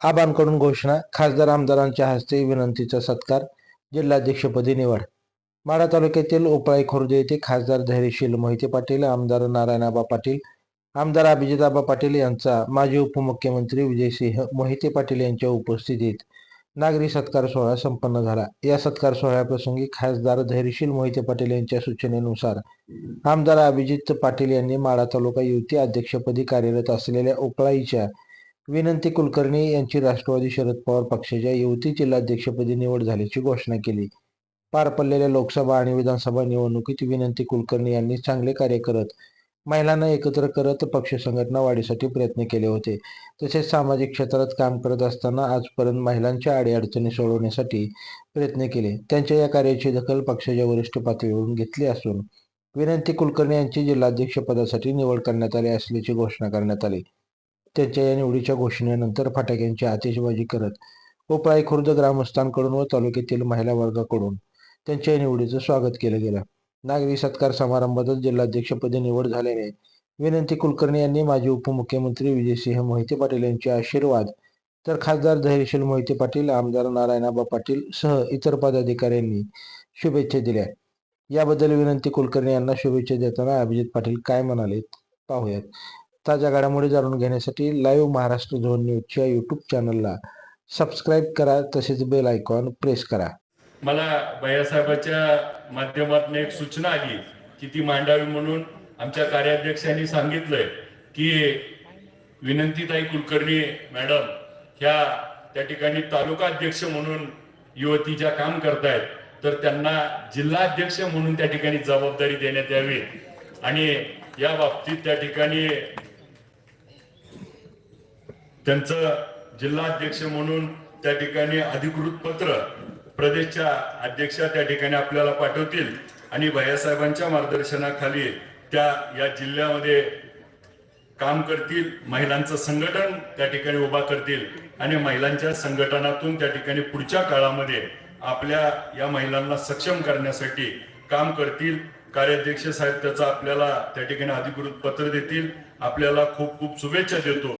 आबांकडून घोषणा खासदार आमदारांच्या हस्ते विनंतीचा सत्कार जिल्हाध्यक्षपदी निवड. माढा तालुक्यातील ओपळाई खुर्द येथे खासदार धैर्यशील मोहिते पाटील आमदार नारायणाबा पाटील आमदार अभिजिताबा पाटील यांचा माजी उपमुख्यमंत्री विजयसिंह मोहिते पाटील यांच्या उपस्थितीत नागरी सत्कार सोहळा संपन्न झाला. या सत्कार सोहळ्याप्रसंगी खासदार धैर्यशील मोहिते पाटील यांच्या सूचनेनुसार आमदार अभिजित पाटील यांनी माढा तालुका युती अध्यक्षपदी कार्यरत असलेल्या ओकळाईच्या विनंती कुलकर्णी यांची राष्ट्रवादी शरद पवार पक्षाच्या युवती जिल्हाध्यक्षपदी निवड झाल्याची घोषणा केली. पार पडलेल्या लोकसभा आणि विधानसभा निवडणुकीत विनंती कुलकर्णी यांनी चांगले कार्य करत महिलांना एकत्र करत पक्ष संघटना वाढीसाठी प्रयत्न केले होते. तसेच सामाजिक क्षेत्रात काम करत असताना आजपर्यंत महिलांच्या अडीअडचणी सोडवण्यासाठी प्रयत्न केले. त्यांच्या या कार्याची दखल पक्षाच्या वरिष्ठ पातळीवरून घेतली असून विनंती कुलकर्णी यांची जिल्हाध्यक्ष पदासाठी निवड करण्यात आली असल्याची घोषणा करण्यात आली. त्यांच्या या निवडीच्या घोषणेनंतर फटाक्यांची आतिषबाजी करत पोपळाई खुर्द ग्रामस्थांकडून व तालुक्यातील महिला वर्गाकडून त्यांच्या या निवडीचं स्वागत केलं गेलं. नागरी सत्कार समारंभातच जिल्हाध्यक्षपदी निवड झाल्याने विनंती कुलकर्णी यांनी माजी उपमुख्यमंत्री विजयसिंह मोहिते पाटील यांचे आशीर्वाद तर खासदार धैर्यशील मोहिते पाटील आमदार नारायणाबा पाटील सह इतर पदाधिकाऱ्यांनी शुभेच्छा दिल्या. याबद्दल विनंती कुलकर्णी यांना शुभेच्छा देताना अभिजित पाटील काय म्हणाले पाहूयात. ताज्या घडामोडी जाणून घेण्यासाठी लाईव्ह महाराष्ट्र झोन न्यूजच्या यूट्यूब चॅनलला सबस्क्राईब करा तसेच बेल आयकॉन प्रेस करा. मला भैयासाहेबाच्या माध्यमातून एक सूचना आली की ती मांडावी म्हणून आमच्या कार्याध्यक्षांनी सांगितलंय की विनंतीताई कुलकर्णी मॅडम ह्या त्या ठिकाणी तालुका अध्यक्ष म्हणून युवतीच्या काम करतायत तर त्यांना जिल्हाध्यक्ष म्हणून त्या ठिकाणी जबाबदारी देण्यात यावी. आणि या बाबतीत त्या ठिकाणी त्यांचं जिल्हाध्यक्ष म्हणून त्या ठिकाणी अधिकृत पत्र प्रदेशच्या अध्यक्षा त्या ठिकाणी आपल्याला पाठवतील. आणि भैयासाहेबांच्या मार्गदर्शनाखाली त्या या जिल्ह्यामध्ये काम करतील. महिलांचं संघटन त्या ठिकाणी उभा करतील. आणि महिलांच्या संघटनातून त्या ठिकाणी पुढच्या काळामध्ये आपल्या या महिलांना सक्षम करण्यासाठी काम करतील. कार्याध्यक्ष साहेब त्याचा आपल्याला त्या ठिकाणी अधिकृत पत्र देतील. आपल्याला खूप खूप शुभेच्छा देतो.